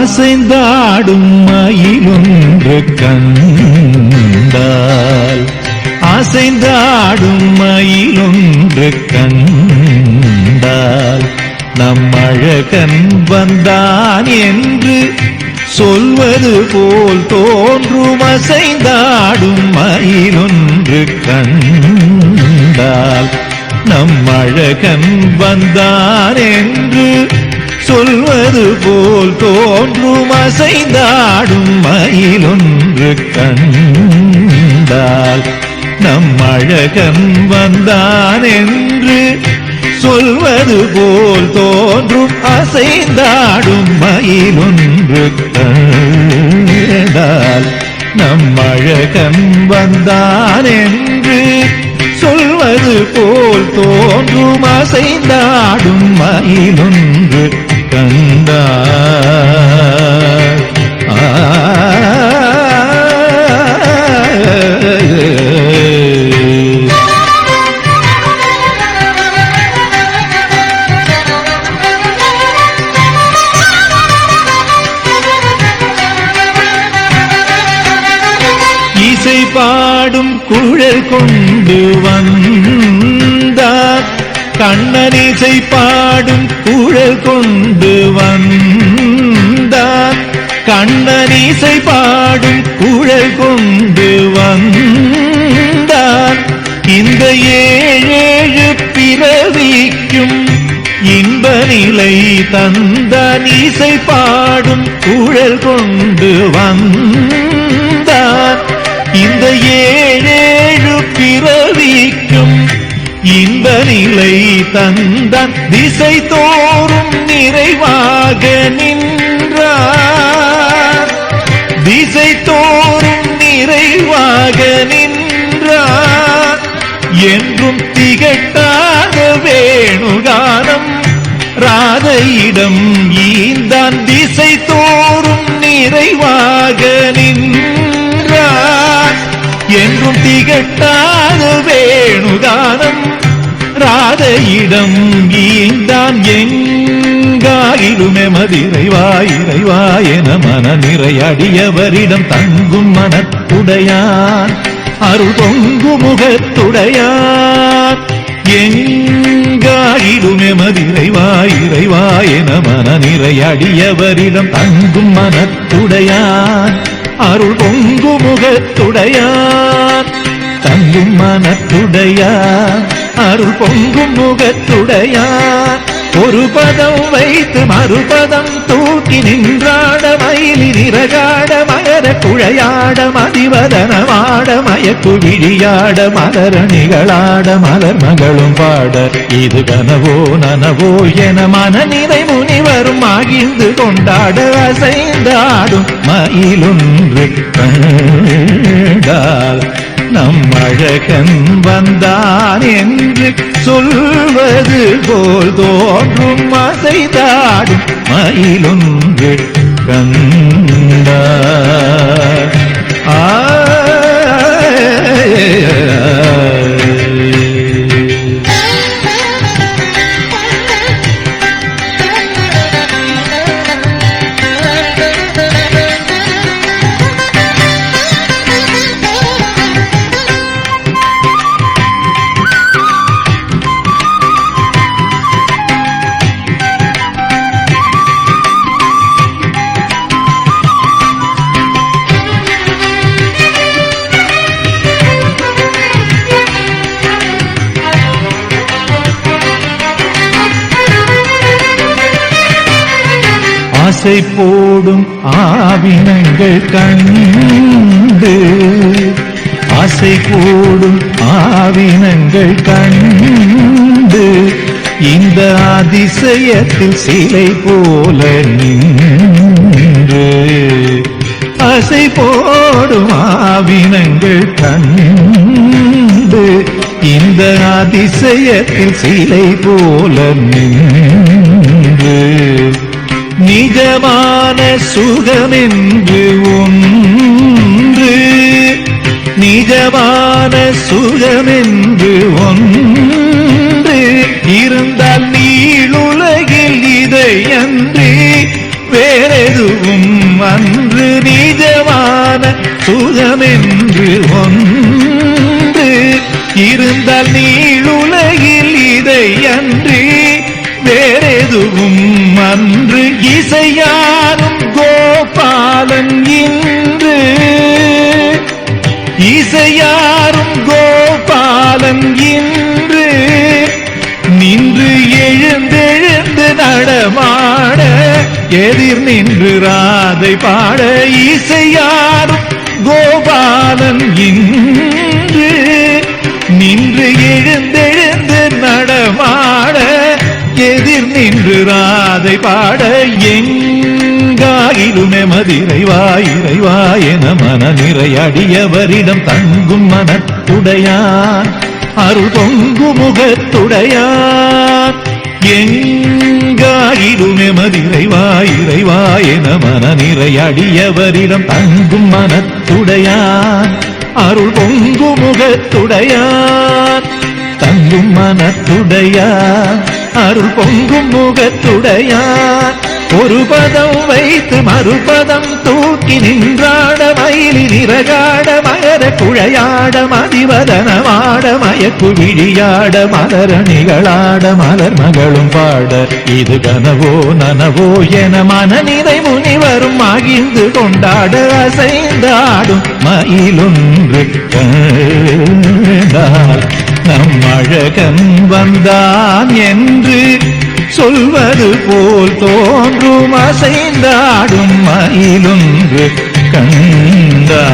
அசைந்தாடும் மயிலொன்று கண்டால். அசைந்தாடும் மயிலொன்று கண்டால். நம் அழகன் வந்தான் என்று சொல்வது போல் தோன்றும். அசைந்தாடும் மயிலொன்று கண்டால். நம் அழகன் வந்தான் என்று சொல்வது போல் தோன்றும் அசைந்தாடும் மயிலொன்று கண்டால் நம் அழகன் வந்தான் என்று சொல்வது போல் தோன்றும் அசைந்தாடும் மயிலொன்று கண்டால் நம் அழகன் வந்தான் என்று சொல்வது போல் தோன்றும் அசைந்தாடும் மயிலொன்று கண்டால் இசை பாடும் குழல் கொண்டு வந்தார் கண்ணனிசை பாடும் குழல் கொண்டு வந்தார் கண்ணனிசை பாடும் குழல் கொண்டு வந்தார் இந்த ஏழேழு பிறவிக்கும் இன்ப நிலை தந்தான் இசை பாடும் குழல் கொண்டு வந்தார் இந்த ஏழேழு பிறவிக்கும் இன்ப நிலை தந்தான் திசை தோறும் நிறைவாக நின்றார். திசை தோறும் நிறைவாக நின்றார். என்றும் திகட்டாத வேணுகானம் ராதையிடம் ஈந்தான் திசை தோறும் நிறைவாக நின்றார். என்றும் திகட்டாத இடம் ஈந்தான் எங்காயிலுமே மதிரைவாய் இறைவாய் என மன நிறையடியவரிடம் தங்கும் மனத்துடையான் அருள் பொங்கு முகத்துடையான். எங்காயிலுமே மதிரைவாய் இறைவாய் என மன நிறையடியவரிடம் தங்கும் மனத்துடையான் அருள் பொங்கு முகத்துடையான் தங்கும் மனத்துடையான். அருள் பொங்கும் முகத்துடையார் ஒரு பதம் வைத்து மறுபதம் தூக்கி நின்றாட மயிலி நிறகாட மகர குழையாட மதிவதனமாட மயக்கு விழியாட மலர நிகழாட மலர் மகளும் பாட. இது கனவோ நனவோ என மன நிறை முனிவரும் ஆகிந்து கொண்டாட அசைந்தாடும் மயிலொன்று. கண்டால் நம் அழகன் வந்தான் என்று சொல்வது போல் தோன்றும் அசைதாடும் மயிலொன்று கண்டார். ஆ ஆசை போடும் ஆவினங்கள் கண்டு ஆசை போடும் ஆவினங்கள் கண்டு இந்த அதிசயத்தில் சிலை போல நின்று ஆசை போடும் ஆவினங்கள் கண்டு இந்த அதிசயத்தில் சிலை போல நின்று. நிஜமான சுகமென்று ஒன்று நிஜமான சுகமென்று ஒன்று. இருந்தால் நீளுலகில் இதை அன்று வேறெதுவும் அன்று நிஜமான சுகமென்று ஒன்று. இருந்தால் நீளுலகில் இதை அன்று வேறெதுவும் அன்று இசையாரும் கோபாலன் இன்று. இசையாரும் கோபாலன் இன்று. நின்று எழுந்தெழுந்து நடமாட எதிர் நின்று ராதை பாட இசையாரும் கோபாலன் இன்று. நின்று எழுந்தெழுந்து நடமாட எதிர் நின்று ராதை பாட மதிரைவா இறைவா என மன நிறையடியவரிடம் தங்கும் மனத்துடையான் அருள் பொங்கு முகத்துடையான் எங்காயிலுமே மதிரைவா இறைவா என மன நிறையடியவரிடம் தங்கும் மனத்துடையான் அருள் பொங்கு முகத்துடையான் தங்கும் மனத்துடையான் அருள் பொங்கும் முகத்துடையான் ஒரு பதம் வைத்து மறுபதம் தூக்கி நின்றாட மயிலி நிறகாட மகர குழையாட மதிவதனமாட மயக்கு விழியாட மலரணிகளாட மலர் மகளும் பாட இது கனவோ நனவோ என மனநிறை முனிவரும் மகிழ்ந்து கொண்டாட அசைந்தாடும் மயிலொன்று கண்டால் நம் அழகன் வந்தான் என்று சொல்வது போல் தோன்றும் அசைந்தாடும் மயிலுங்கு கண்டா